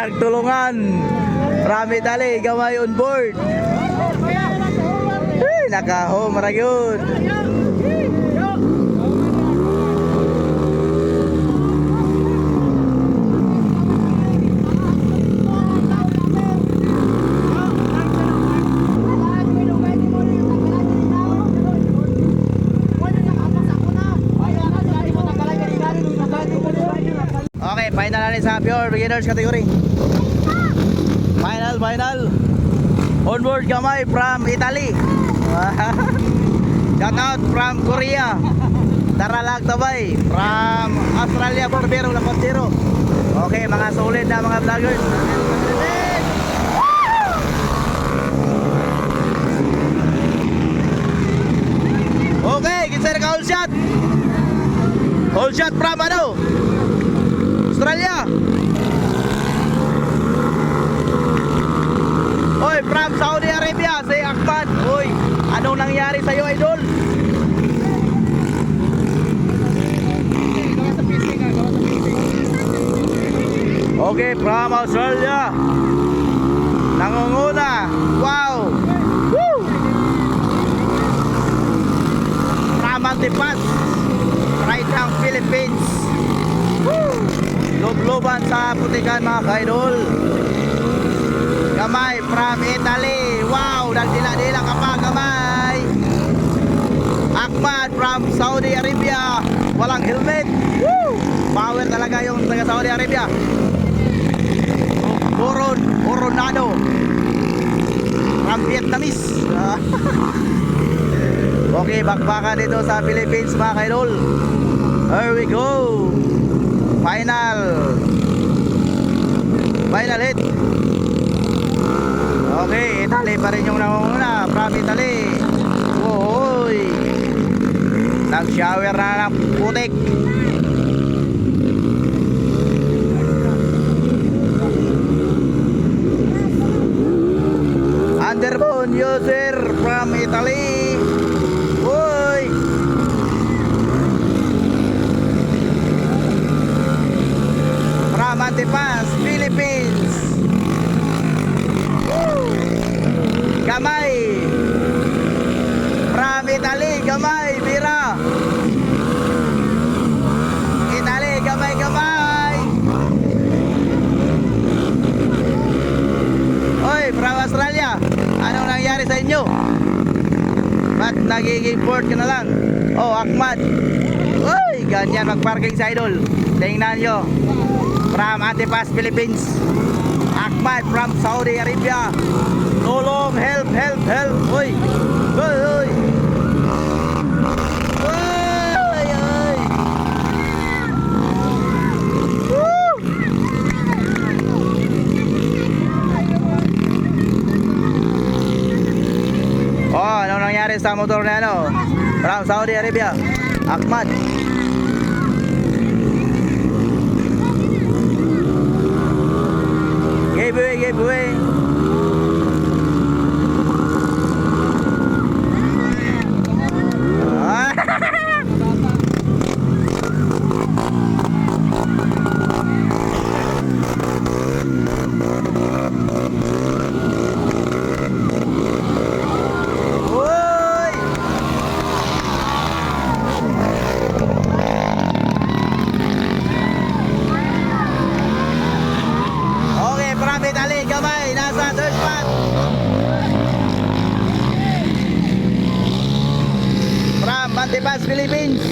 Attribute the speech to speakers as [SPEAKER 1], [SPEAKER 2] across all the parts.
[SPEAKER 1] Nagtulungan. From Italy, gamay on board. Ay, naka-home ra yun. Final na sa Pure Beginners category. Final, final. Onward gamay from Italy. Shout out from Korea. Taralag Tabay from Australia Barbero Lampantero. Okay, mga solid na mga vloggers. Okay, kinsa ka all shot? All shot from ano? Oy, from Saudi Arabia, si Ahmad. Oy, anong nangyari sa'yo, idol? Okay, from Australia. Nangunguna. Wow. Woo! From Antipas. Right ng Philippines. Woo! Lobloban sa putikan mga kaidol. Gamay from Italy. Wow, nagdila-dila ka pa gamay. Ahmad from Saudi Arabia. Walang helmet. Woo! Power talaga yung taga Saudi Arabia. Coron, Coronado. From Vietnamese. okay, bakbakan dito sa Philippines mga kaidol. Here we go. Final. Final hit. Okay, Italy pa rin yung nangunguna. From Italy. Oy. Nag-shower na ng putik. Underbone user from Italy. Oy. From Antipas, Philippines. Woo! Gamay. From Italy, gamay, bira. Italy, gamay, gamay. Oy, from Australia. Anong nangyari sa inyo? Ba't nagiging port ka na lang? Oh, Ahmad. Uy, ganyan mag-parking sa idol. Tingnan nyo. From Antipas, Philippines. Ahmad from Saudi Arabia. Tolong, help, help, help. Oi, oi, oi. Oh, ano nangyari sa motor na ano? From Saudi Arabia. Ahmad. Bantipas, Philippines.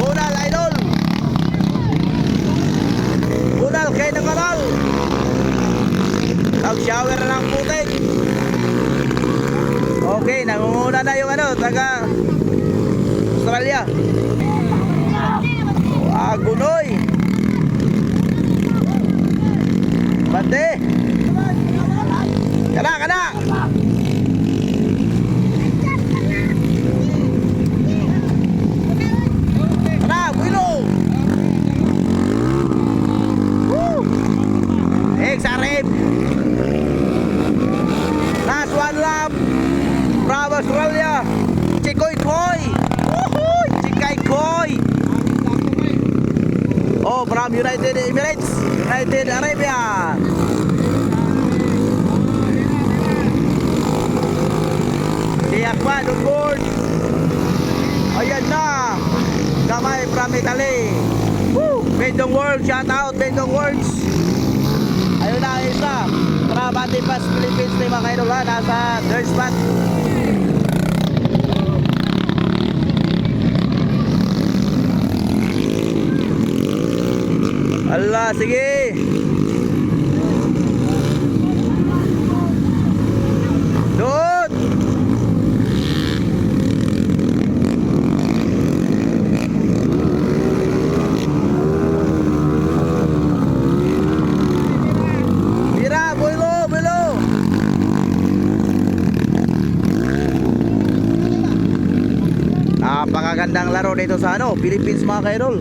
[SPEAKER 1] Bunal, idol. Bunal, kay ng kanal. Nag-shower na ng putik. Okay, nangunguna na yung ano, taga Australia. From United Emirates, United Arabia. Si Akwan on board. Ayan na. Gamay from Italy. Woo! Bendong World, shout out Bendong Worlds. Ayun na, ayun na. Trabati Pass Philippines yung mga ha. Nasa third spot. Allah, sige. Doon. Mira, builo, builo. Napakagandang laro dito sa ano, Philippines mga kairol.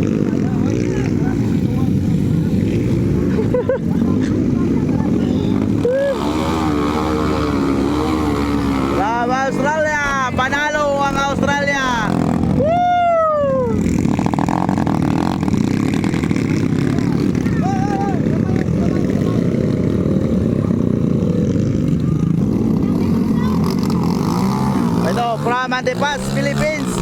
[SPEAKER 1] From Antipas, Philippines.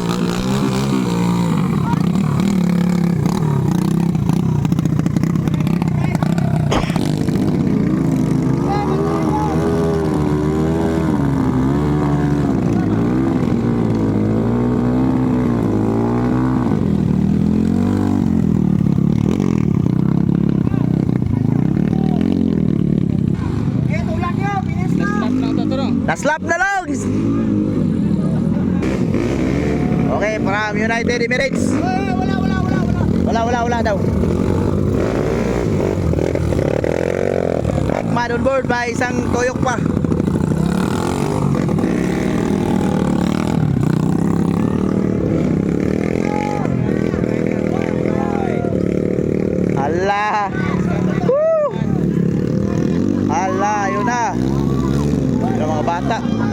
[SPEAKER 1] Naslap na lang! Okay, from United Emirates. Wala, wala, wala daw. Akman on board, may isang toyok pa. Hala! Woo! Hala, yun na. Yung mga bata.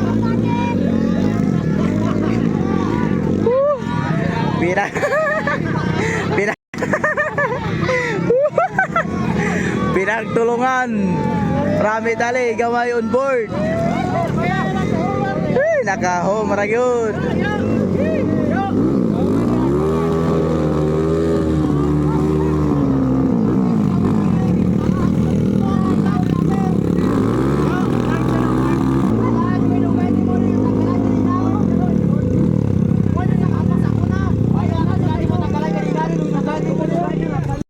[SPEAKER 1] Pina. Pina. Pinagtulungan. Rami tali, gamay on board. Ay, naka-home ra yun.